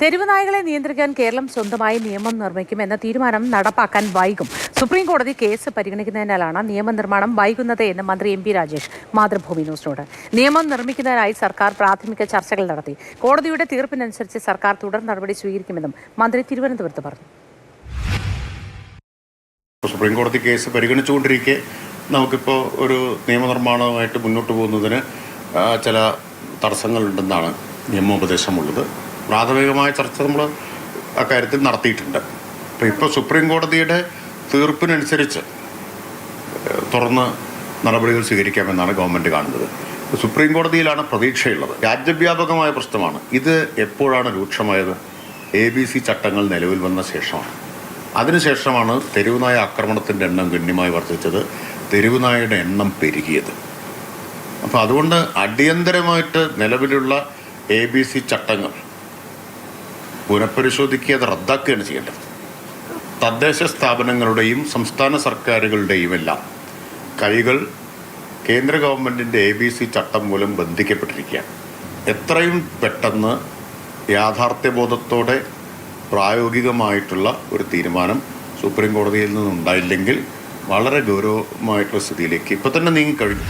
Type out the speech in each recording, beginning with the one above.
തെരുവ് നായകളെ നിയന്ത്രിക്കാൻ കേരളം സ്വന്തമായി നിയമം നിർമ്മിക്കും എന്ന തീരുമാനം നടപ്പാക്കാൻ വൈകും. സുപ്രീം കോടതി കേസ് പരിഗണിക്കുന്നതിനാലാണ് നിയമനിർമ്മാണം വൈകുന്നത് എന്ന് മന്ത്രി എം പി രാജേഷ് മാതൃഭൂമി ന്യൂസിനോട്. നിയമം നിർമ്മിക്കുന്നതിനായി സർക്കാർ പ്രാഥമിക ചർച്ചകൾ നടത്തി. കോടതിയുടെ തീർപ്പിനനുസരിച്ച് സർക്കാർ തുടർ നടപടി സ്വീകരിക്കുമെന്നും മന്ത്രി തിരുവനന്തപുരത്ത് പറഞ്ഞു. സുപ്രീം കോടതി കേസ് പരിഗണിച്ചുകൊണ്ടിരിക്കെ. നമുക്കിപ്പോൾ ഒരു നിയമനിർമ്മാണവുമായിട്ട് മുന്നോട്ട് പോകുന്നതിന് ചില തടസ്സങ്ങളുണ്ടെന്നാണ് നിയമോപദേശമുള്ളത്. പ്രാഥമികമായ ചർച്ച നമ്മൾ അക്കാര്യത്തിൽ നടത്തിയിട്ടുണ്ട്. അപ്പോൾ ഇപ്പോൾ സുപ്രീം കോടതിയുടെ തീർപ്പിനനുസരിച്ച് തുറന്ന് നടപടികൾ സ്വീകരിക്കാമെന്നാണ് ഗവൺമെന്റ് കാണുന്നത്. സുപ്രീം കോടതിയിലാണ് പ്രതീക്ഷയുള്ളത്. രാജ്യവ്യാപകമായ പ്രശ്നമാണ്. ഇത് എപ്പോഴാണ് രൂക്ഷമായത്? എ ബി സി ചട്ടങ്ങൾ നിലവിൽ വന്ന ശേഷമാണ്. അതിനുശേഷമാണ് തെരുവുനായ ആക്രമണത്തിന്റെ എണ്ണം ഗണ്യമായി വർദ്ധിച്ചത്. തെരുവുനായയുടെ എണ്ണം പെരുകിയത്. അപ്പോൾ അതുകൊണ്ട് അടിയന്തരമായിട്ട് നിലവിലുള്ള എ ബി സി ചട്ടങ്ങൾ പുനഃപരിശോധിക്കുക അത് റദ്ദാക്കുകയാണ് ചെയ്യേണ്ടത്. തദ്ദേശ സ്ഥാപനങ്ങളുടെയും സംസ്ഥാന സർക്കാരുകളുടെയും എല്ലാം കൈകൾ കേന്ദ്ര ഗവൺമെന്റിന്റെ എ ബി സി ചട്ടം മൂലം ബന്ധിക്കപ്പെട്ടിരിക്കുകയാണ്. എത്രയും പെട്ടെന്ന് യാഥാർത്ഥ്യബോധത്തോടെ പ്രായോഗികമായിട്ടുള്ള ഒരു തീരുമാനം സുപ്രീം കോടതിയിൽ നിന്നുണ്ടായില്ലെങ്കിൽ വളരെ ഗൗരവമായിട്ടുള്ള സ്ഥിതിയിലേക്ക് ഇപ്പോൾ തന്നെ നീങ്ങിക്കഴിഞ്ഞു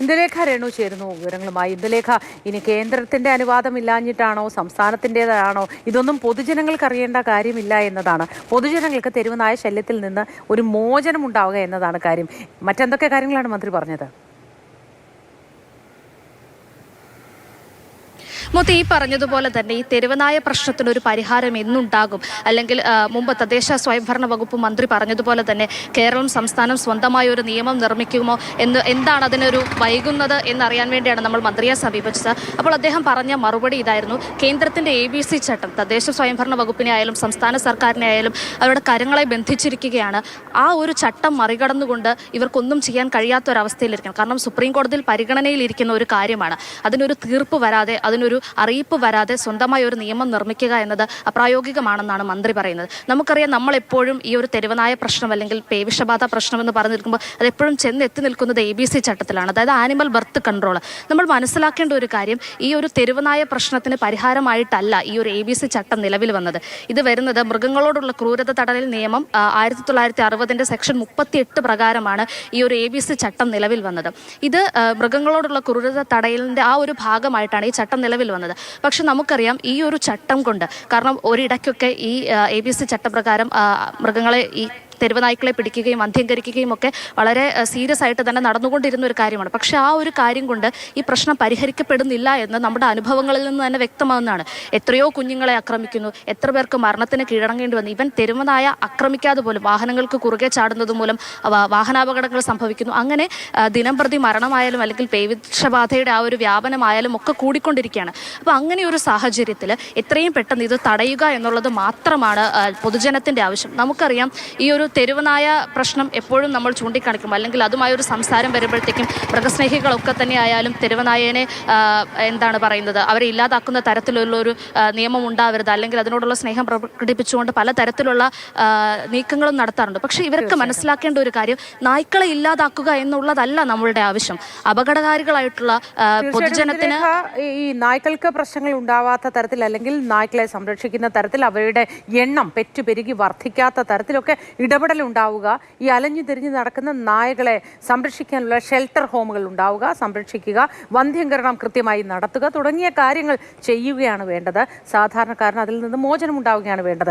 ഇന്ദുലേഖ രേണു ചേരുന്നു വിവരങ്ങളുമായി. ഇന്ദുലേഖ ഇനി കേന്ദ്രത്തിന്റെ അനുവാദം ഇല്ലാഞ്ഞിട്ടാണോ? സംസ്ഥാനത്തിന്റെതാണോ ഇതൊന്നും പൊതുജനങ്ങൾക്ക് അറിയേണ്ട കാര്യമില്ല എന്നതാണ്. പൊതുജനങ്ങൾക്ക് തെരുവുനായ ശല്യത്തിൽ നിന്ന് ഒരു മോചനം ഉണ്ടാവുക എന്നതാണ് കാര്യം. മറ്റെന്തൊക്കെ കാര്യങ്ങളാണ് മന്ത്രി പറഞ്ഞത്? മുത്ത് ഈ പറഞ്ഞതുപോലെ തന്നെ ഈ തെരുവനായ പ്രശ്നത്തിന് ഒരു പരിഹാരം എന്നുണ്ടാകും. അല്ലെങ്കിൽ മുമ്പ് തദ്ദേശ സ്വയംഭരണ വകുപ്പ് മന്ത്രി പറഞ്ഞതുപോലെ തന്നെ കേരളം സംസ്ഥാനം സ്വന്തമായ ഒരു നിയമം നിർമ്മിക്കുമോ എന്ന് എന്താണ് അതിനൊരു വൈകുന്നത് എന്നറിയാൻ വേണ്ടിയാണ് നമ്മൾ മന്ത്രിയെ സമീപിച്ചത്. അപ്പോൾ അദ്ദേഹം പറഞ്ഞ മറുപടി ഇതായിരുന്നു. കേന്ദ്രത്തിന്റെ എ ബി സി ചട്ടം തദ്ദേശ സ്വയംഭരണ വകുപ്പിനെ ആയാലും സംസ്ഥാന സർക്കാരിനെ ആയാലും അവരുടെ കരങ്ങളെ ബന്ധിച്ചിരിക്കുകയാണ്. ആ ഒരു ചട്ടം മറികടന്നുകൊണ്ട് ഇവർക്കൊന്നും ചെയ്യാൻ കഴിയാത്ത ഒരവസ്ഥയിലിരിക്കണം കാരണം സുപ്രീം കോടതിയിൽ പരിഗണനയിലിരിക്കുന്ന ഒരു കാര്യമാണ്. അതിനൊരു തീർപ്പ് വരാതെ അതിനൊരു അറിയിപ്പ് വരാതെ സ്വന്തമായി ഒരു നിയമം നിർമ്മിക്കുക എന്നത് അപ്രായോഗികമാണെന്നാണ് മന്ത്രി പറയുന്നത്. നമുക്കറിയാം നമ്മളെപ്പോഴും ഈ ഒരു തെരുവനായ പ്രശ്നം അല്ലെങ്കിൽ പേവിഷബാധ പ്രശ്നം എന്ന് പറഞ്ഞു നിൽക്കുമ്പോൾ അത് എപ്പോഴും ചെന്ന് എത്തി നിൽക്കുന്നത് എ ബി സി ചട്ടത്തിലാണ്. അതായത് ആനിമൽ ബർത്ത് കൺട്രോൾ നമ്മൾ മനസ്സിലാക്കേണ്ട ഒരു കാര്യം ഈ ഒരു തെരുവനായ പ്രശ്നത്തിന് പരിഹാരമായിട്ടല്ല ഈ ഒരു എ ബി സി ചട്ടം നിലവിൽ വന്നത്. ഇത് വരുന്നത് മൃഗങ്ങളോടുള്ള ക്രൂരത തടയൽ നിയമം ആയിരത്തി തൊള്ളായിരത്തി അറുപതിന്റെ സെക്ഷൻ മുപ്പത്തിയെട്ട് പ്രകാരമാണ് ഈ ഒരു എ ബി സി ചട്ടം നിലവിൽ വന്നത്. ഇത് മൃഗങ്ങളോടുള്ള ക്രൂരത തടയലിന്റെ ആ ഒരു ഭാഗമായിട്ടാണ് ഈ ചട്ടം നിലവിൽ വന്നത്. പക്ഷെ നമുക്കറിയാം ഈ ഒരു ചട്ടം കൊണ്ട് കാരണം ഒരിടയ്ക്കൊക്കെ ഈ എ ബി സി ചട്ടപ്രകാരം മൃഗങ്ങളെ ഈ തെരുവ് നായ്ക്കളെ പിടിക്കുകയും അന്ധ്യംകരിക്കുകയും ഒക്കെ വളരെ സീരിയസ് ആയിട്ട് തന്നെ നടന്നുകൊണ്ടിരുന്ന ഒരു കാര്യമാണ്. പക്ഷേ ആ ഒരു കാര്യം കൊണ്ട് ഈ പ്രശ്നം പരിഹരിക്കപ്പെടുന്നില്ല എന്ന് നമ്മുടെ അനുഭവങ്ങളിൽ നിന്ന് തന്നെ വ്യക്തമാകുന്നതാണ് എത്രയോ കുഞ്ഞുങ്ങളെ ആക്രമിക്കുന്നു എത്ര പേർക്ക് മരണത്തിന് കീഴടങ്ങേണ്ടി വന്നു. ഇവൻ തെരുവനായ ആക്രമിക്കാതെ പോലും വാഹനങ്ങൾക്ക് കുറുകെ ചാടുന്നത് മൂലം വാഹനാപകടങ്ങൾ സംഭവിക്കുന്നു. അങ്ങനെ ദിനം പ്രതി മരണമായാലും അല്ലെങ്കിൽ പേവിഷബാധയുടെ ആ ഒരു വ്യാപനമായാലും ഒക്കെ കൂടിക്കൊണ്ടിരിക്കുകയാണ്. അപ്പോൾ അങ്ങനെ ഒരു സാഹചര്യത്തിൽ എത്രയും പെട്ടെന്ന് ഇത് തടയുക എന്നുള്ളത് മാത്രമാണ് പൊതുജനത്തിന്റെ ആവശ്യം. നമുക്കറിയാം ഈ ഒരു തെരുവനായ പ്രശ്നം എപ്പോഴും നമ്മൾ ചൂണ്ടിക്കാണിക്കും. അല്ലെങ്കിൽ അതുമായ ഒരു സംസാരം വരുമ്പോഴത്തേക്കും മൃഗസ്നേഹികളൊക്കെ തന്നെ ആയാലും തെരുവനായനെ എന്താണ് പറയുന്നത് അവരെ ഇല്ലാതാക്കുന്ന തരത്തിലുള്ള ഒരു നിയമം ഉണ്ടാവരുത്. അല്ലെങ്കിൽ അതിനോടുള്ള സ്നേഹം പ്രകടിപ്പിച്ചുകൊണ്ട് പല തരത്തിലുള്ള നീക്കങ്ങളും നടത്താറുണ്ട്. പക്ഷേ ഇവർക്ക് മനസ്സിലാക്കേണ്ട ഒരു കാര്യം നായ്ക്കളെ ഇല്ലാതാക്കുക എന്നുള്ളതല്ല നമ്മളുടെ ആവശ്യം. അപകടകാരികളായിട്ടുള്ള പൊതുജനത്തിന് ഈ നായ്ക്കൾക്ക് പ്രശ്നങ്ങൾ ഉണ്ടാവാത്ത തരത്തിൽ അല്ലെങ്കിൽ നായ്ക്കളെ സംരക്ഷിക്കുന്ന തരത്തിൽ അവരുടെ എണ്ണം പെറ്റു പെരുകി വർദ്ധിക്കാത്ത തരത്തിലൊക്കെ ഇടപെടൽ ഉണ്ടാവുക ഈ അലഞ്ഞു തിരിഞ്ഞു നടക്കുന്ന നായകളെ സംരക്ഷിക്കാനുള്ള ഷെൽട്ടർ ഹോമുകൾ ഉണ്ടാവുക സംരക്ഷിക്കുക വന്ധ്യംകരണം കൃത്യമായി നടത്തുക തുടങ്ങിയ കാര്യങ്ങൾ ചെയ്യുകയാണ് വേണ്ടത്. സാധാരണക്കാരന് അതിൽ നിന്ന് മോചനം ഉണ്ടാവുകയാണ് വേണ്ടത്.